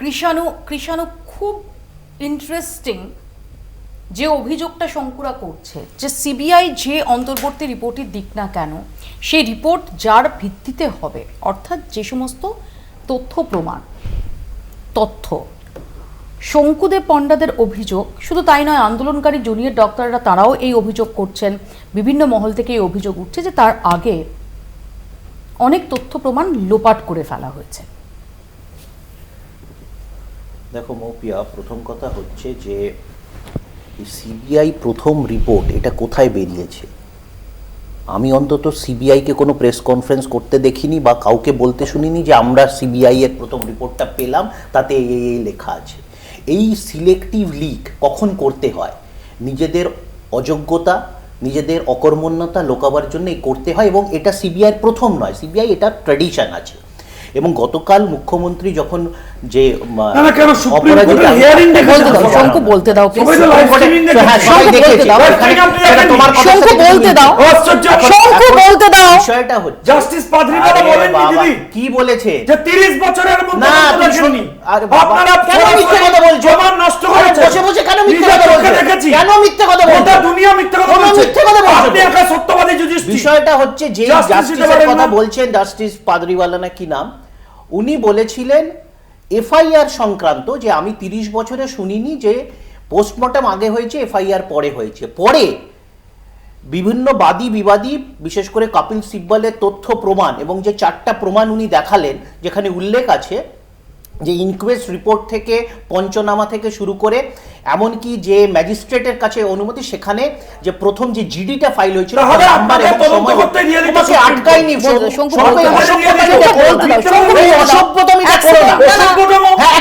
কৃষাণু কৃষাণু খুব ইন্টারেস্টিং যে অভিযোগটা শঙ্কুরা করছে যে সিবিআই যে অন্তর্বর্তী রিপোর্টের দিক না কেন, সেই রিপোর্ট যার ভিত্তিতে হবে, অর্থাৎ যে সমস্ত তথ্য প্রমাণ, তথ্য। শঙ্কুদেব পণ্ডাদের অভিযোগ, শুধু তাই নয়, আন্দোলনকারী জুনিয়র ডক্টররা তারাও এই অভিযোগ করছেন, বিভিন্ন মহল থেকে এই অভিযোগ উঠছে যে তার আগে অনেক তথ্য প্রমাণ লোপাট করে ফেলা হয়েছে। দেখো মৌপিয়া, প্রথম কথা হচ্ছে যে সিবিআই প্রথম রিপোর্ট এটা কোথায় বেরিয়েছে? আমি অন্তত সিবিআইকে কোনো প্রেস কনফারেন্স করতে দেখিনি বা কাউকে বলতে শুনিনি যে আমরা সিবিআই এর প্রথম রিপোর্টটা পেলাম, তাতে এই এই লেখা আছে। এই সিলেক্টিভ লিক কখন করতে হয়? নিজেদের অযোগ্যতা, নিজেদের অকর্মণ্যতা লোকাবার জন্য করতে হয় এবং এটা সিবিআইয়ের প্রথম নয়। সিবিআই এটা ট্র্যাডিশন আছে। এবং গতকাল মুখ্যমন্ত্রী যখন যে বলতে দাও, শঙ্কু বলতে দাও শঙ্কু বলতে শঙ্কু বলতে। বিষয়টা হচ্ছে জাস্টিস পাদ্রিওয়ালা আরে দিদি? কি বলেছে? যে 30 বছরের মধ্যে না, শুন- আপনারা কেন মিথ্যে কথা বলছো? জমান নষ্ট আরে বসে বসে কেন মিথ্যে কথা বলছো? কেন মিথ্যে কথা বলছো? গোটা দুনিয়া মিথ্যে কথা বলছে। মিথ্যে কথা বলছো? আপনি তো? একা সত্যবাদী যুধিষ্ঠির। বিষয়টা হচ্ছে যে জাস্টিসের কথা বলছেন জাস্টিস পাদরিওয়ালা না কি নাম? উনি বলেছিলেন এফআইআর সংক্রান্ত যে আমি তিরিশ বছরে শুনিনি যে পোস্টমর্টম আগে হয়েছে এফআইআর পরে হয়েছে। পরে বিভিন্ন বাদী বিবাদী বিশেষ করে কপিল সিব্বলের তথ্য প্রমাণ এবং যে চারটা প্রমাণ উনি দেখালেন যেখানে উল্লেখ আছে যে ইনকোয়েস্ট রিপোর্ট থেকে পঞ্চনামা থেকে শুরু করে এমনকি যে ম্যাজিস্ট্রেটের কাছে অনুমতি সেখানে যে প্রথম যে জিডিটা ফাইল হয়েছিল অসভ্যতামিটা করো না। হ্যাঁ,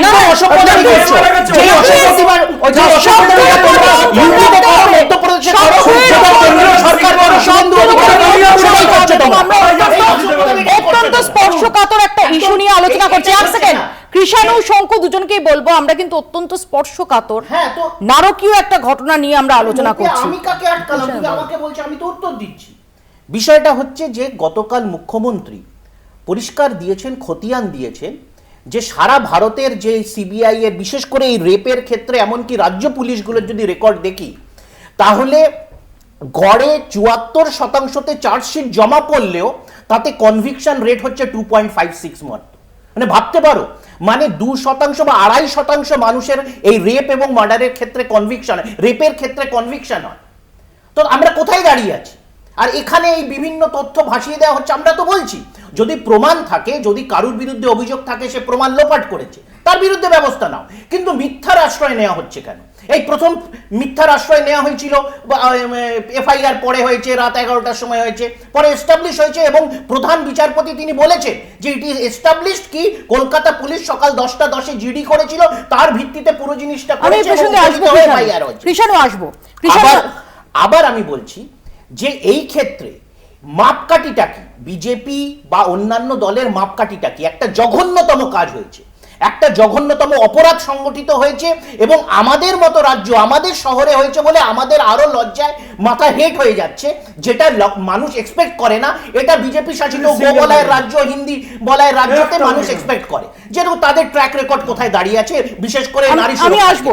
অত্যন্ত- স্পর্শকাতর একটা ইস্যু নিয়ে আলোচনা করছি এক সেকেন্ড কৃষাণু শঙ্কু দুজনকেই বলব আমরা কিন্তু অত্যন্ত স্পর্শকাতর হ্যাঁ, নারকীয় একটা ঘটনা নিয়ে আমরা আলোচনা করছি আমি কাকে আটকালাম আমাকে বলছো আমি তো উত্তর দিচ্ছি বিষয়টা হচ্ছে যে গতকাল মুখ্যমন্ত্রী পরিষ্কার দিয়েছেন, খতিয়ান দিয়েছেন যে সারা ভারতের যে সিবিআই এর বিশেষ করে এই রেপের ক্ষেত্রে এমনকি রাজ্য পুলিশগুলোর যদি রেকর্ড দেখি, তাহলে গড়ে চুয়াত্তর শতাংশতে চার্জশিট জমা পড়লেও তাতে কনভিকশন রেট হচ্ছে টু পয়েন্ট ফাইভ সিক্স মাত্র মানে ভাবতে পারো মানে দু শতাংশ বা আড়াই শতাংশ মানুষের এই রেপ এবং মার্ডারের ক্ষেত্রে কনভিকশন রেপের ক্ষেত্রে কনভিকশন হয়। তো আমরা কোথায় দাঁড়িয়ে আছি? আর এখানে এই বিভিন্ন তথ্য ভাসিয়ে দেওয়া হচ্ছে আমরা তো বলছি যদি প্রমাণ থাকে যদি কারুর বিরুদ্ধে অভিযোগ থাকে সে প্রমাণ লোপাট করেছে তার বিরুদ্ধে ব্যবস্থা নাও। কিন্তু মিথ্যার আশ্রয় নেওয়া হচ্ছে কেন? এই প্রথম মিথ্যার আশ্রয় নেওয়া হয়েছিল এফআইআর পরে হয়েছে রাত এগারোটার সময় হয়েছে পরে এস্টাবলিশ হয়েছে এবং প্রধান বিচারপতি তিনি বলেছেন যে ইট ইজ এস্টাবলিশড কি কলকাতা পুলিশ সকাল দশটা দশে জিডি করেছিল তার ভিত্তিতে পুরো জিনিসটা করেছে আবার আমি বলছি যে এই ক্ষেত্রে মাপকাঠিটা কি? বিজেপি বা অন্যান্য দলের মাপকাঠিটা কি? একটা জঘন্যতম কাজ হয়েছে। একটা জঘন্যতম অপরাধ সংগঠিত হয়েছে এবং আমাদের মতো রাজ্য আমাদের শহরে হয়েছে বলে আমাদের আরও লজ্জায় মাথা হেট হয়ে যাচ্ছে যেটা মানুষ এক্সপেক্ট করে না। এটা বিজেপি শাসিত বলায় রাজ্য হিন্দি বলায় রাজ্যতে মানুষ এক্সপেক্ট করে। যেরকম তাদের ট্র্যাক রেকর্ড কোথায় দাঁড়িয়ে আছে বিশেষ করে নারী আমি আসব।